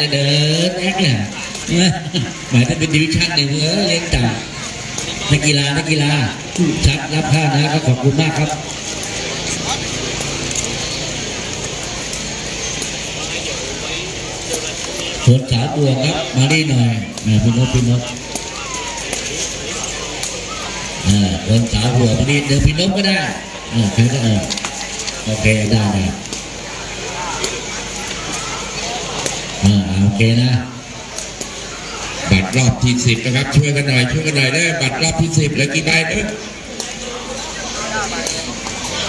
เลยเดินแอคเนี่ยหมายถึงเป็นดิวิชั่นหนึ่งเออเล่นต่ำนักกีฬานักกีฬาชัดรับผ้านะก็ขอบคุณมากครับสวนสาวบวครับ มาดีหน่อยแม่พี่นกพี่นกเออสวนสาวบวมาดีเดินพี่นกก็ได้เออใครก็เออโอเคได้ได้เออโอเคนะบัตรรอบที่สิบนะครับ ช่วยกันหน่อยช่วยกันหน่อยได้บัตรรอบที่สิบเหลือกี่ใบเด้อ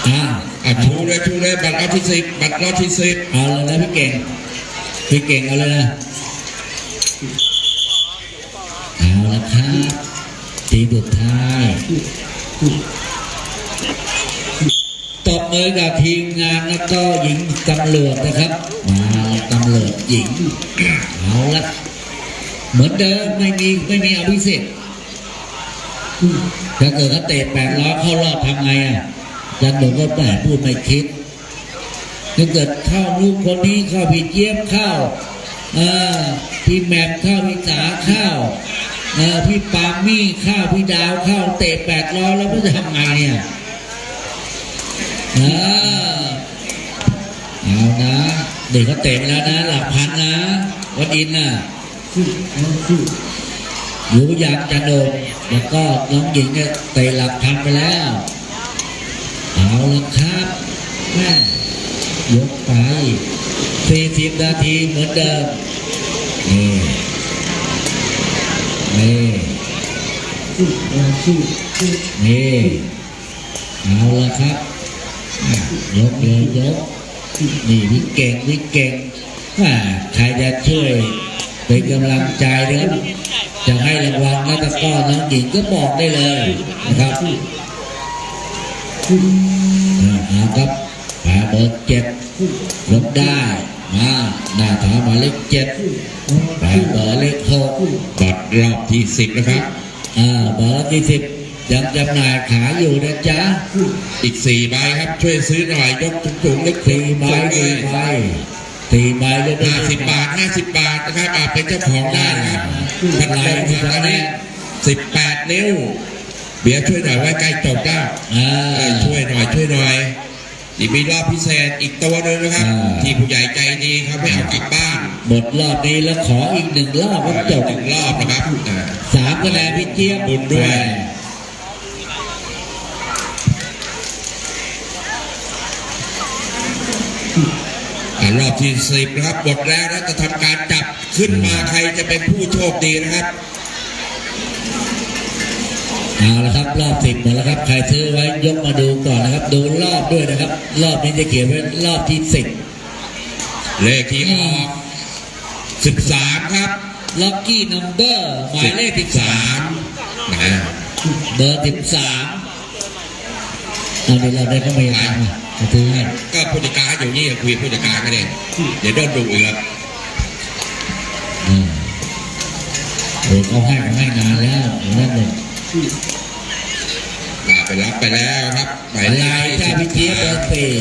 อ่าอะชูเลยชูเลยบัตรรอบที่สิบบัตรรอบที่สิบเอาเลยนะพี่เก่งพี่เก่งเอาเลยนะเอาละครับทีสุดท้ายตบมือกับทีมงานแล้วก็หญิงตำรวจนะครับมา ตำรวจหญิงเอาละเหมือนเดิมไม่มีไม่มีอภิสิทธิ์ถ้าเกิดเขาเตะแปดล้อเข้ารอบทำไงอะจันหนุ่มก็แปดพูดไม่คิดถ้าเกิดเข้าลูกคนนี้เข้าพี่เจี๊ยบเข้าพี่แมมเข้าพี่สาเข้าพี่ปามี่เข้าพี่ดาวเข้าเตะแปดล้อแล้วมันจะทำไงเนี่ยเออเอานะ เด็กเขาเตะไปแล้วนะ หลักพันนะ วัดอินน่ะหรืออยากจะโดนแล้วก็น้องหญิงเนี่ยเตะหลักพันไปแล้ว เอาละครับแม่ยกไปสี่สิบนาทีเหมือนเดิมนี่นี่นี่เอาละครับยกเลยยก นี่วิเก่งวิเก่งใครจะช่วยเป็นกำลังใจนะครับจะให้รางวัลนักตะก้อน้องหญิงก็บอกได้เลยนะครับอ่าเอาครับหาเบอร์เจ็ดลดได้มาหน้าถาหมายเลขเจ็ดแปดเบอร์เลขหกบัตรรอบที่สิบนะครับอ่าเบอร์ที่สิบ ยังจำหน่ายขายอยู่นะจ๊ะ อีกสี่ใบครับช่วยซื้อหน่อยยกถุงๆเล็กสี่ใบเลสี่ยใบสี่ใบเลยห้าสิบบาทห้าสิบบาทนะครับอาเป็นเจ้าของได้นะครับท่านใดที่ตอนนี้สิบแปดนิ้ว เบียร์ช่วยหน่อยไว้ใกล้จบแล้วอ่าเออช่วยหน่อยช่วยหน่อยนี่มีรอบพิเศษอีกตัวหนึ่งนะครับอ่าที่ผู้ใหญ่ใจดีเขาไม่เอากลับบ้านหมดรอบนี้แล้วขออีกหนึ่งรอบก็จบหนึ่งรอบนะครับอ่าสามคะแนนพี่เจี๊ยบบุญด้วย รอบที่สิบนะครับหมดแล้วนะจะทำการจับขึ้นมาใครจะเป็นผู้โชคดีนะครับเอาละครับรอบสิบหมดแล้วครับใครซื้อไว้ยกมาดูก่อนนะครับ ดูรอบด้วยนะครับ รอบนี้จะเขียนไว้รอบที่สิบเลขที่ออกสิบสามครับล็อกกี้นัมเบอร์หมายเลขสิบสามนะเบอร์สิบสามเอาเดี๋ยวเราได้ก็ไม่ยังไงจะถือให้ก็ผู้จัดการอยู่นี่คุยกับผู้จัดการกันเองเดี๋ยวโดนดุอีกแล้วอืมโอ้เขาให้เขาให้นานแล้วนั่นเลยอ่าไปรับไปแล้วครับไปลายเจ้าพี่เจี๊ยบเบอร์สี่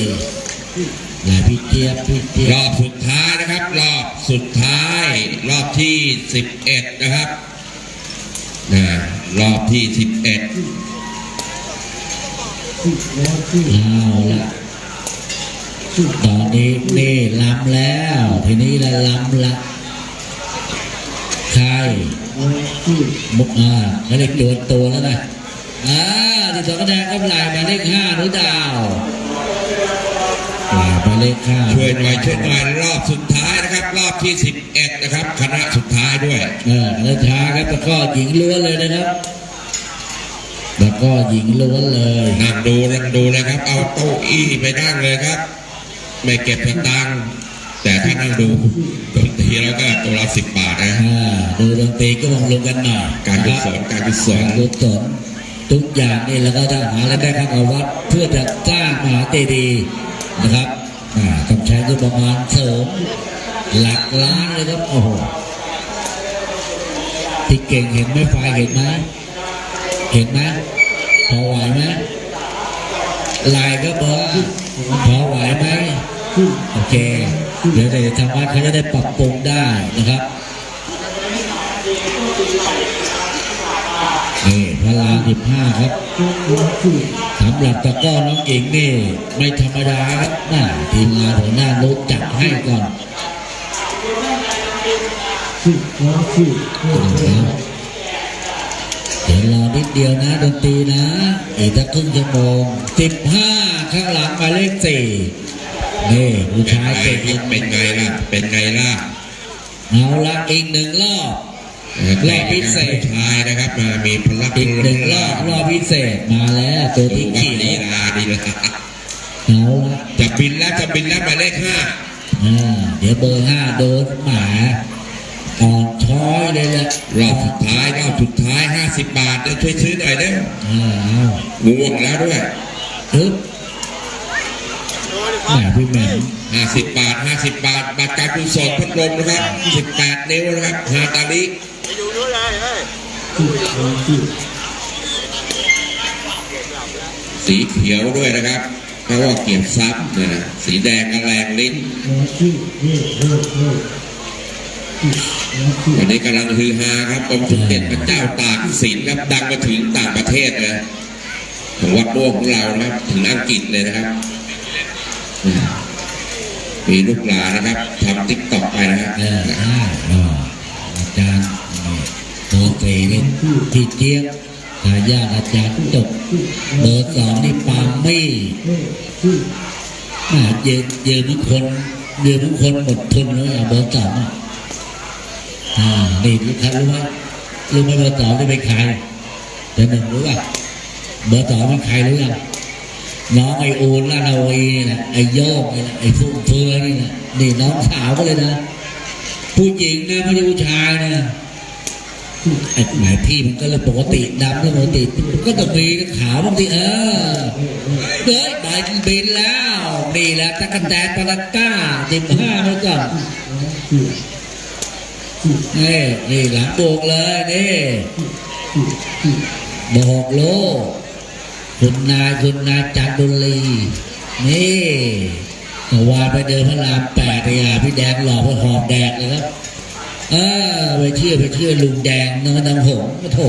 ลายพี่เจี๊ยบพี่เจี๊ยรบอบสุดท้ายนะครับ รอบสุดท้าย รอบที่สิบเอ็ดนะครับนะรอบที่สิบเอ็ดเอาละ ตอนนี้นี่ลำแล้ว ทีนี้ละลำละใครมุกอ่าไม่ได้ตัวตัวแล้วนะอ่าที่สองคะแนนก็ไหลหมายเลขห้าหรือดาวไหลหมายเลขห้าช่วยหน่อยช่วยหน่อยรอบสุดท้ายนะครับ รอบที่สิบเอ็ดนะครับคณะสุดท้ายด้วย เออแล้วช้าครับแล้วก็หญิงล้วนเลยนะครับแล้วก็หญิงล้วนเลยนั่งดูนั่งดูเลยครับ เอาโต๊ะอี้ไปนั่งเลยครับ ไม่เก็บสตังค์แต่ถ้านั่งดูดนตรีแล้วก็ตัวละสิบบาทนะอ่าดูดนตรีก็มองลงกันหน่อยการกุศลการกุศลการกุศลทุกอย่างนี่เราก็จะหารายได้เข้ากับวัดเพื่อจะสร้างมหาเจดีย์นะครับอ่าต้องใช้งบประมาณเสริมหลักล้านเลยครับโอ้โหที่เก่งเห็นไหมไฟเห็นไหมเห็นไหมพอไหวไหม ลายก็บอกพอไหวไหมโอเค เดี๋ยวเดี๋ยวทางวัดเขาจะได้ปรับปรุงได้นะครับนี่พระรามสิบห้าครับสำหรับตะก้อน้องหญิงนี่ไม่ธรรมดาครับน่าทีมงานหัวหน้ารู้จัดให้ก่อน เดี๋ยวรอนิดเดียวนะดนตรีนะ อีกสักครึ่งชั่วโมงสิบห้าข้างหลังหมายเลขสี่นี่ผู้ชายไงเก่งเป็นไงล่ะ เป็นไงล่ะ เอาละอีกหนึ่งรอบรอบพิเศษชายนะครับมามีพลังอีกหนึ่งรอบรอบพิเศษมาแล้วตัวดูที่ว่าขี่ลีลาดีละเอาละจะบินแล้วจะบินแล้วหมายเลขห้าอ่าเดี๋ยวเบอร์ห้าโดนหมาอ่อน ช้อยเลยแหละรอบสุดท้ายรอบสุดท้ายห้าสิบบาทเดี๋ยวช่วยซื้อหน่อยเด้ออ่าเอาง่วงแล้วด้วยปึ๊บแหมพี่แหม่มห้าสิบบาทห้าสิบบาท บัตรการกุศลพัดลมนะครับสิบแปดนิ้วนะครับฮาตาลิไปดูนู้นเลยเฮ้ยสีเขียวด้วยนะครับเพราะว่าเก็บซับนะสีแดงกระแรงลิ้น วันนี้กำลังฮือฮาครับองค์สมเด็จพระเจ้าตากสินครับดังมาถึงต่างประเทศเลยของวัดโม่วงของเรานะครับ ถึงอังกฤษเลยนะครับ มีลูกหลานนะครับทำติ๊กต็อกไปนะครับอาจารย์นี่เบอร์สี่นี่พี่เจี๊ยบทายาทอาจารย์จบเบอร์สองนี่ปามี่อ่ายืนยืนทุกคนเยืนทุกคนหมดทุนแล้วอะเบอร์สอง อ่านี่ลูกค้ารู้ไหมรู้ไหมเบอร์สองจะเป็นใครเดี๋ยวหนึ่งรู้ป่ะเบอร์สองเป็นใครรู้ยังน้องไอโอนลานาวีนี่แหละไอโยกนี่แหละไอฟุ่มเฟือยนี่แหละนี่น้องสาวก็เลยนะผู้หญิงนะไม่ใช่ผู้ชายนะไอ้หมายพี่มันก็เลยปกติดำแล้วปกติก็ต้องมีขาวบางทีเออเฮ้ยได้บินแล้วนี่แหละตะกันแตนปาลาก้าสิบห้าแล้วก่อน นี่นี่หลังโบกเลยนี่บอกโลคุณนายคุณนายจันดุลีนี่เมื่วานไปเดินพระรามแปดเนี่ยพี่แดงหล่อกไปหอบแดกเลยครับเออไปเชื่อไปเชื่อลุงแดงนอนดังหงส์โถ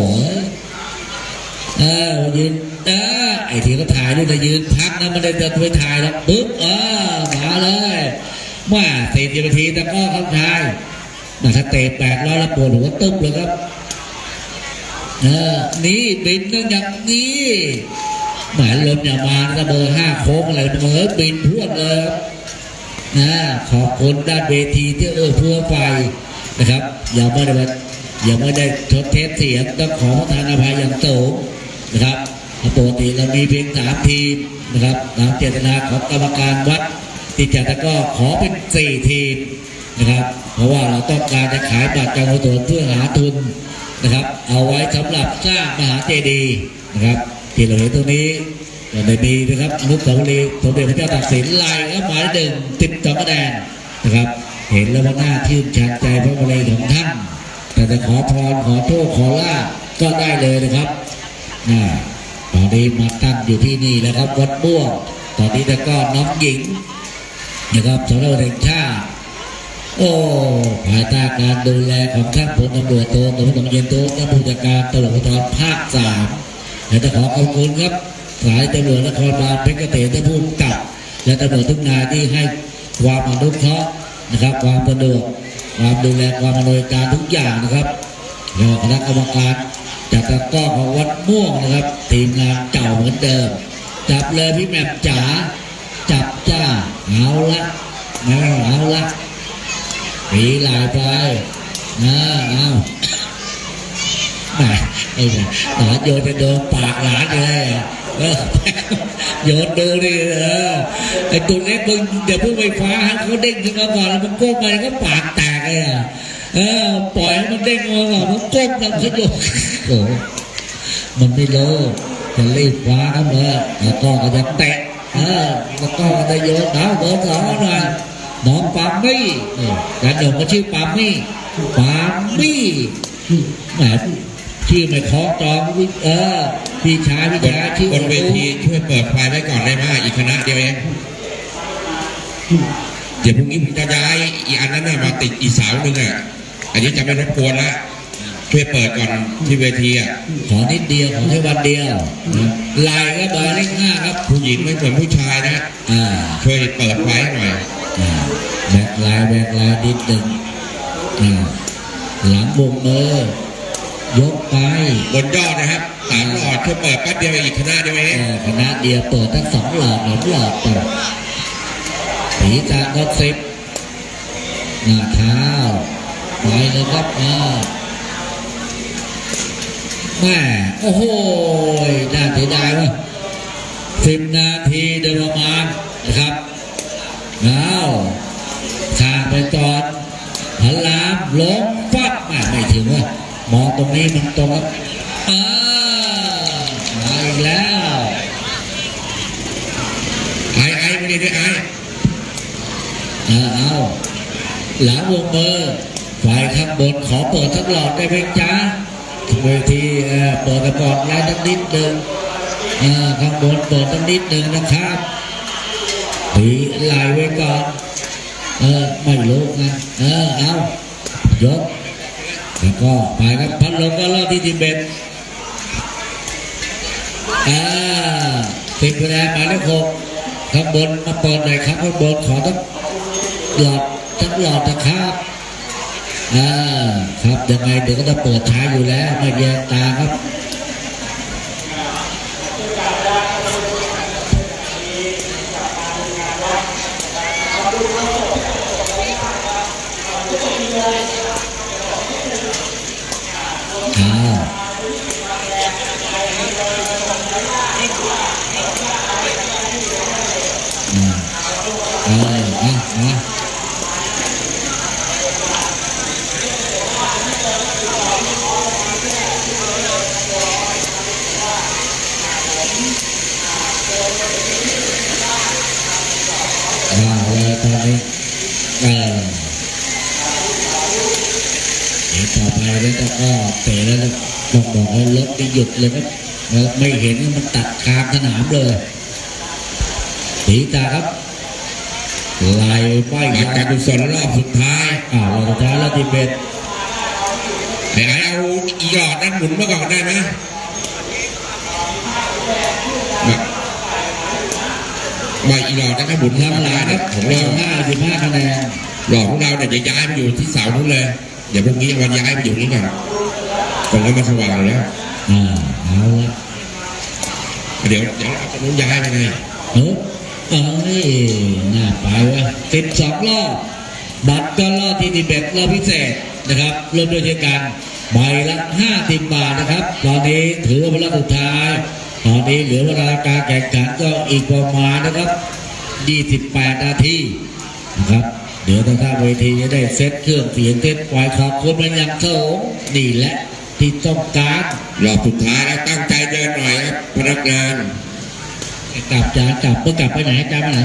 เออยืนเออไอ้ที่เขาถ่ายด้วยนะยืนพักนะมันได้จะไปถ่ายแล้วปึ๊บเออมาเลยว่าสี่สิบนาทีแต่ก็เขาถ่าย มาถ้าเตะแปดร้อยแล้วปวดหัวตึ๊บเลยครับเออนี่บินนั่นอย่างนี้หมายลมอย่ามานะเบอร์ห้าโค้งอะไรเบอร์บินพรวดเลยนะขอบคุณด้านเวทีที่เออเฟื้อไฟนะครับอย่าไม่ได้ว่อย่าไม่ได้ทดเทสเสียงต้องขอประทานอภัยอย่างสูงนะครับปกติเรามีเพียงสามทีมนะครับตามเจตนาของกรรมการวัดที่จะตะกร้อขอเป็นสี่ทีม นะครับ เพราะว่าเราต้องการจะขายบัตรการกุศลเพื่อหาทุนนะครับ เอาไว้สำหรับสร้างมหาเจดีย์นะครับที่เราเห็นตรงนี้ก็ได้มีนะครับอนุสาวรีย์สมเด็จพระเจ้าตากสินลายครับหมายหนึ่งติดสอคะแนนนะครับ เห็นแล้วว่าน่าชื่นชานใจพระบรมีของท่านแต่จะขอพรขอโทษขอลาบก็ได้เลยนะครับอ่าตอนนี้มาตั้งอยู่ที่นี่แล้วครับวัดม่วงตอนนี้แล้วก็น้องหญิงนะครับสำหรับแห่งชาติ โอ้ภายใต้การดูแลของท่านพลตำรวจโทสมตเย็นโตท่านผู้จัดการตำรวจภูธรภาคสามและจะขอขอบคุณครับสายตำรวจนครบาลเพชรเกษมท่านผู้กับ และตำรวจทุกนายที่ให้ความอนุเคราะห์นะครับ ความสะดวกความดูแลความอำนวยการทุกอย่างนะครับแล้วคณะกรรมการจัดตะก้อของวัดม่วงนะครับ ทีมงานเก่าเหมือนเดิม จับเลยพี่แม่มจ๋าจับจ้าเอาละเอาเอาละ ปีหลายไปนะเอาแหมไอ้หลานโยนจะโดนปากหลานเลยโยนดูดิเออไอ้ตัวเล็กมึงเดี๋ยวพิ่งไปฟ้าเขาเด้งขึ้นมาก่อนแล้วมันก้มไปก็ปากแตกเลยอะเออปล่อยมันเด้งมาก่อนมันก้มแล้วเขาโยนโอ้มันไม่รู้จะรีบคว้าครับเลยแล้วก็จะเตะเออแล้วก็จะโยนเอาเบอร์สองหน่อย น้องปามมี่นี่แต่หนุ่มก็ชื่อปามมี่ปามมี่แหมชื่อไม่คล้องจองวิเออพี่ชายพี่ชายชื่อบนเวทีช่วยเปิดไฟไว้ก่อนได้ไหมอีกคณะเดียวเองเดี๋ยวพรุ่งนี้ผมจะย้ายอีกอันนั้นน่ะมาติดอีกเสาหนึ่งอะอันนี้จะไม่รบกวนละช่วยเปิดก่อนที่เวทีอะขอนิดเดียวขอแค่วันเดียวลายก็เบอร์เลขห้าครับผู้หญิงไม่เหมือนผู้ชายนะอ่าช่วยเปิดไว้หน่อยอ่า แบกลายแบกลายนิดหนึ่งอ่าหลังวงมือยกไปบนยอดนะครับสามหลอดช่วยเปิดแป๊บเดียวอีกคณะเดียวเอเองอคณะเดียวเปิดทั้งสองหลอดหลอหลอดต่อผีตาก็สิบหน้าเท้าไปเลยครับอ่าแม่โอ้โหน่าเสียดายว่ะสิบนาทีโดยประมาณนะครับ แล้วข้าไปก่อนพลามล้มฟัดมาไม่ถึงว่ามองตรงนี้มันตรงครับอ่ามาอีกแล้วไอ้ไอ้ไม่ได้ด้วยไอ้เอาเอาหลังวงมือฝ่ายข้างบนขอเปิดสักหลอดได้ไหมจ๊ะเวทีเอ่อเปิดกระปอดแล้วนิดนึงเอ่อข้างบนเปิดสักนิดนึงนะครับ ผีไหลไว้ก่อนเออไม่รู้นะ เออเอายกแล้วก็ไปครับพัดลมก็รอบที่สิบเอ็ดอ่าสิบคะแนนหมายเลขหกข้างบนมาเปิดหน่อยครับข้างบนขอต้องหลอดทั้งหลอดนะครับอ่าครับยังไงเดี๋ยวก็จะเปิดใช้อยู่แล้วไม่แยงตาครับ อ้าวอืมเอออะอะว้าวเลยตอนนี้เออ เดี๋ยวต่อไปแล้วก็เตะแล้ว ต้องบอกว่ารถนี่หยุดเลยครับไม่เห็นมันตัดคางสนามเลยตีตาครับลายไม่หลัยการกุศลรอบสุดท้ายอ่าเราสุดท้ายแล้วที่เป็นไอ้ไอ้เอาอีหลอดนั้นหมุนมาก่อนได้ไหมมามาอีหลอดนั้นก็หมุนลำลังครับของเราเราห้าสิบห้าคะแนนหลอดของเราเนี่ยจะย้ายไปอยู่ที่เสานู้นเลย เดี๋ยวพรุ่งนี้วันย้ายไปอยู่นี่ก่อน ตรงนั้นมันสว่างแล้ว อ่าเอาละเดี๋ยวเดี๋ยวเอาตรงนู้นย้ายไปไงเออเอ้ยน่าไปวะสิบสองรอบบัตรก็รอบที่สิบเอ็ดรอบพิเศษนะครับรวมด้วยกันใบละห้าสิบบาทนะครับ ตอนนี้ถือว่าเป็นรอบสุดท้าย ตอนนี้เหลือเวลาการแข่งขันก็อีกประมาณนะครับ28นาทีนะครับเดี๋ยวทางท่าเวทีจะได้เซตเครื่องเสียงเซตปล่อยขอบคุณมันอย่างสูงนี่แหละ ที่ต้องการรอบสุดท้ายแล้วตั้งใจเดินหน่อยครับพนักงานกลับจานกลับเพื่อกลับไปไหนจานไปไหน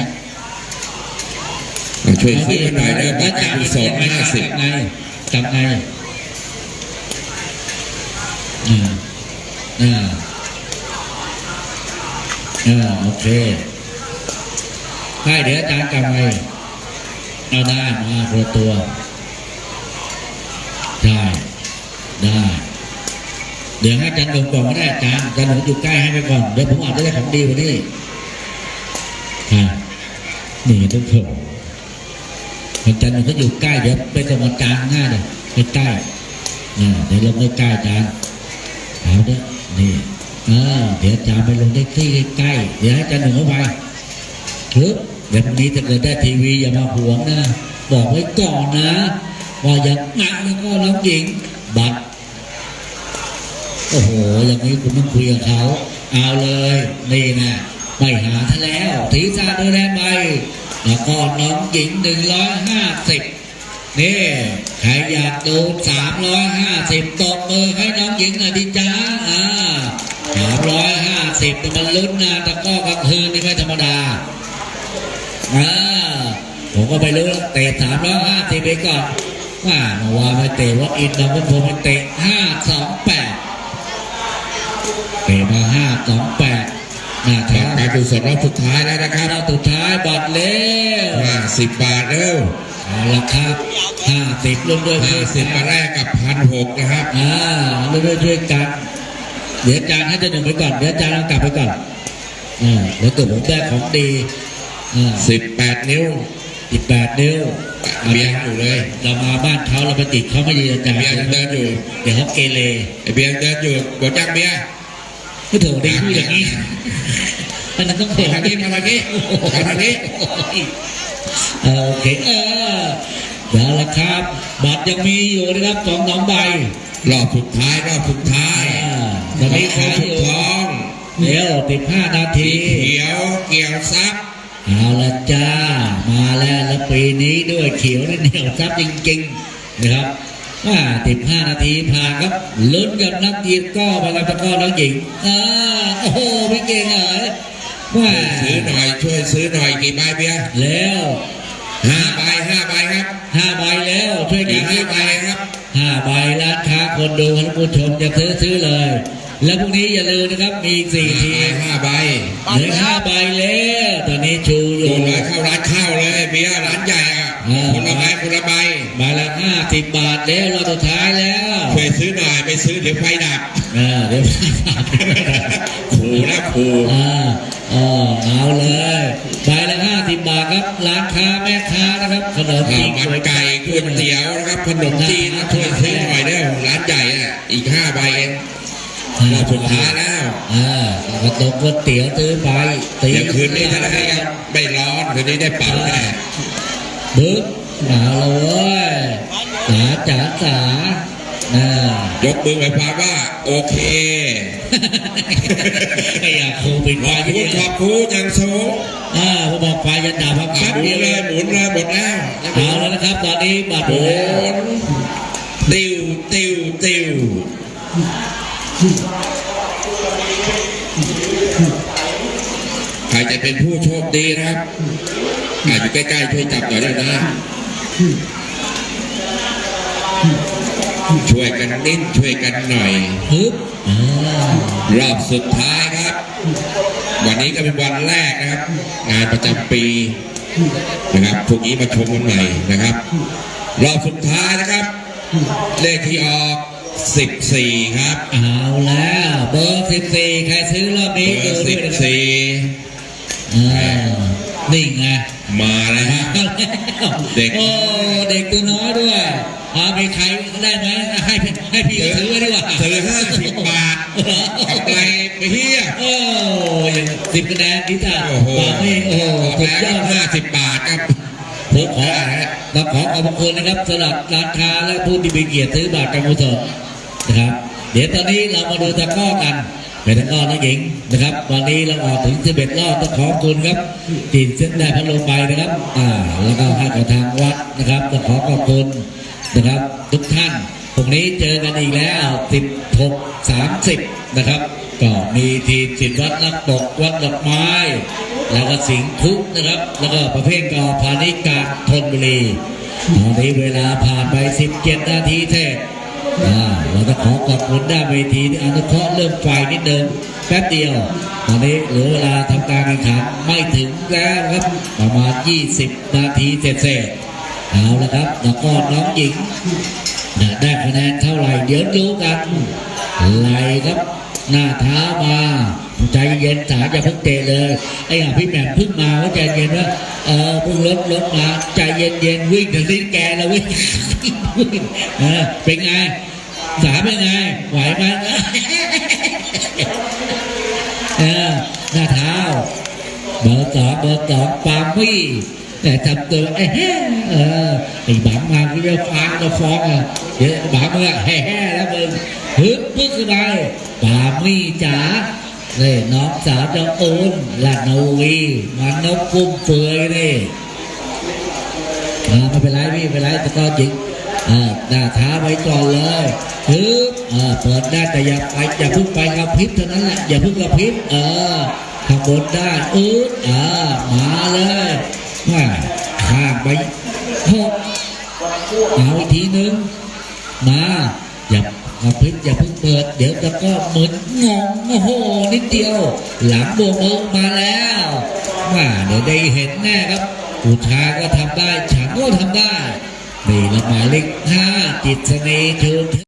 เอาช่วยซื้อกันหน่อยนะบัตรจาการนกุศลห้าสิบไงกลับไงอ่าอ่าอ่าโอเคให้เดี๋ยวอาจารย์กลับไงเอาได้มาคนละตัวได้ได้ เดี๋ยวให้อาจารย์หนุ่มก่อนก็ได้อาจารย์อาจารย์หนุ่มอยู่ใกล้ให้ไปก่อนเดี๋ยวผมอาจจะได้ของดีกว่านี้นี่ทุกคนอาจารย์หนุ่มก็อยู่ใกล้เดี๋ยวไปส่งอาจารย์ง่ายเลยใกล้อ่าเดี๋ยวลงใกล้ๆอาจารย์เอาเด้อนี่อ่าเดี๋ยวอาจารย์ไปลงได้ที่ใกล้ๆเดี๋ยวให้อาจารย์หนุ่มเข้าไปปึ๊บเดี๋ยวนี้ถ้าเกิดได้ทีวีอย่ามาห่วงนะบอกไว้ก่อนนะว่าอย่างนั้นแล้วก็น้องหญิงบัตร โอ้โห อย่างนี้คุณต้องคุยกับเขา เอาเลย นี่นะไม่หาท่านแล้วถีซาดอแลไปแล้วก็น้องหญิงหนึ่งร้อยห้าสิบนี่ใครอยากดูสามร้อยห้าสิบตบมือให้น้องหญิงหน่อยดิจ้าอ่าสามร้อยห้าสิบมันลุ้นนะตะก้อกลางคืนนี่ไม่ธรรมดาอ่าผมก็ไม่รู้แล้วเตะสามร้อยห้าสิบไปก่อนว่าเมื่อวานไปเตะว่าอินดองพุพงไปเตะห้าสองแปด เตะมาห้าสองแปดหน้าบัเท้าตรการกุศลรอบสุดท้ายแล้วนะครับรอบสุดท้ายบัตรเร็วห้าสิบบาทเร็วเอาละครับห้าสิบร่วมด้วยห้าสิบมาแรกกับพันหกนะครับอ่าร่วมด้วยช่วยกันเดี๋ยวอาจารย์ให้จะหนึ่งไปก่อนเดี๋ยวอาจารย์เอากลับไปก่อนอ่าเดี๋ยวเกิดผมได้ของดีอ่าสิบแปดนิ้วสิบแปดนิ้วเบียร์อยู่เลย เรามาบ้านเขาเราไปติดเขาไม่ยืนอาจารย์เบียร์ยังเดินอยู่ เดี๋ยวเขาเกเรไอเบียร์ยังเดินอยู่บทจ้างเบียร์ ไม่ถูกได้พูดอย่างนี้อันนั้นต้องเปิดทางนี้มาทางนี้มาทางนี้เออโอเคเออเดี๋ยวละครับบัตรยังมีอยู่นะครับสองสองใบรอบสุดท้ายรอบสุดท้ายอ่ายังมีขายอยู่ทองเดี๋ยวสิบห้านาสีทีเขียวเกี่ยวซับเอาละจ้า มาแล้วแล้วปีนี้ด้วยเขียวนี่เหนียวซับจริงๆนะครับ ว่าสิบห้านาทีผ่านครับลุ้นกับนักกีฬาก็ไปกับตะกร้อนักหญิงอ่าโอ้โหพี่เก่งเอ๋ยว่าซื้อหน่อยช่วยซื้อหน่อยกี่ใบเบียร์แล้วห้าใบห้าใบครับห้าใบแล้วช่วยกัอีนกห้าใบครับท่าห้าใบร้านค้าคนดูท่านผู้ชมจะซื้อซื้อเลย แล้วพรุ่งนี้อย่าลืมนะครับมีอีกสี่ทีมห้าใบเหลือห้าใบแล้วตอนนี้ชูอโดยู่นเลยเข้าร้านข้าวเลยเบียร์ร้านใหญ่อะอ่าคนละใบคนละใบใบละห้าสิบบาทแล้วเราสุดท้ายแล้วช่วยซื้อหน่อยไม่ซื้อเดี๋ยวไฟดับเออเดี๋ยวขู่นะขู่อ่าอ๋อเอาเลยใบละห้าสิบบาทครับร้านค้าแม่ค้านะครับขนมข้าจีวนมันไก่ก๋วยเตี๋ยวนะครับขนมจีนนะช่วยซื้อหน่อยเด้อร้านใหญ่อะอีกห้าใบเองรอบสุดท้ายแล้วอ่าขนมก๋วยเตี๋ยวซื้อไปตีเดี๋ยวคืนนี้จะได้ไม่ร้อนคืนนี้ได้เป่าแน่บึ๊บ เอาละเว้ยสาจ๋าจ๋าอ่ายกมือหมายความว่า โอเคไอ้ยาโควิดขไฟอบที่คุณนี่ขอบคุณอย่างสูงอ่าผมบอกไฟจะดับครับอะแป๊บหมุเดีนยวเลเลยยหมุนเลยหมดแล้วเอาแล้วนะครับ ตอนนี้บัตรหมุแล้ว นติวติวติวใครจะเป็นผู้โชคดีนะครับอาอยู่ใกล้ๆช่วยจับหน่อยด้วยนะ ช่วยกันนิดช่วยกันหน่อยฮึบอ่ารอบสุดท้ายครับ วันนี้ก็เป็นวันแรกนะครับ งานประจำปีนะครับพวกนี้มาชมกันใหม่นะครับ รอบสุดท้ายนะครับ เลขที่ออก 14 ครับ เอาแล้วเบอร์สิบสี่ใครซื้อรอบเบนี้อดูร์ด้วยนะครับ14อ่านี่ไง มาแล้วฮะเด็กโอ้เด็กตัวน้อยด้วยเอาไปใครได้ไหมให้พี่ให้พี่ถือไว้ดีกว่าซื้อ50บาทกำไรไปเฮียโอ้ยสิบคะแนนที่จ้าโอ้โหบาไม่โอ้ออกสุดแล้วยอดมาก50บาทครับผมขอต้องขอขอบคุณนะครับสำหรับร้านค้าและผู้ที่มีเกียรติซื้อบัตรการกุศลนะครับ เดี๋ยวตอนนี้เรามาดูตะกร้อกัน เป็นตะกร้อนักหญิงนะครับ วันนี้เราออกถึง 11รอบต้องขอบคุณครับที่เส้นได้พัดลมไปนะครับอ่าแล้วก็ให้กับทางวัดนะครับต้องขอขอบคุณนะครับ ทุกท่านพรุ่งนี้เจอกันอีกแล้ว 16 30 นะครับ ก็มีทีมสิทธิวัดนักตกวัดดอกไม้ แล้วก็สิงคุกนะครับ แล้วก็ประเภทกอพาณิกาธนบุรีตอนนี้เวลาผ่านไป 17 นาทีเศ ษอ่าเราจะขอขอบคุณด้านเวทีที่อนุเคราะห์เริ่มไฟนิดเดิมแป๊บเดียว ตอนนี้เหลือเวลาทำการแข่งขันไม่ถึงแล้วครับประมาณ 20 นาทีเศษๆเอาละครับแล้วก็น้องหญิงได้คะแนนเท่าไหร่เดี๋ยวดูกันไหลครับ หน้าเท้ามา ใจเย็นสาอย่าเพิ่งเตะเลยไอ้ห่าพี่แหม่มเพิ่งมาว่าใจเย็นว่าเออเพิ่งลดลดมาใจเย็นเย็นวิ่งถึงลิ้นแกแล้ววิ่งเอเป็นไงสาเป็นไงไหวไหมเออหน้าเท้าเบอร์สองเบอร์สองปามี่แต่ทำตัวเอ้เออไอ้บังมาที่จะฟ้าจะฟ้องอะเดี๋ยวบังมึงอะแห่แล้วมึงฮึบปึ๊กขึ้นไปปามี่จ๋า เลยน้องสาวจะโอนลาโนวีมันนกกุ้มเฟือยนี่อ่าไม่เป็นไรพี่ไม่เป็นไรแต่ก็จริงออหน้าท้าไว้ก่อนเลยฮึบเออเปิดได้แต่อย่าไปอย่าพิ่งไปกระพริบเท่านั้นแหละอย่าพิ่งกระพริบเออข้างบนได้อืดอ่ามาเลยว่าข้างไปหกเอาอีกทีหนึ่งมาอย่า เอาพิษอย่าเพิ่งเปิด เดี๋ยวจะก็เหมือนงงโอ้โหนิดเดียว หลังบวกมือมาแล้วว่าเดี๋ยวได้เห็นแน่ครับอุชาก็ทำได้ ฉันก็ทำได้นี่ละหมายเลขห้าจิตเสน่ห์เธอ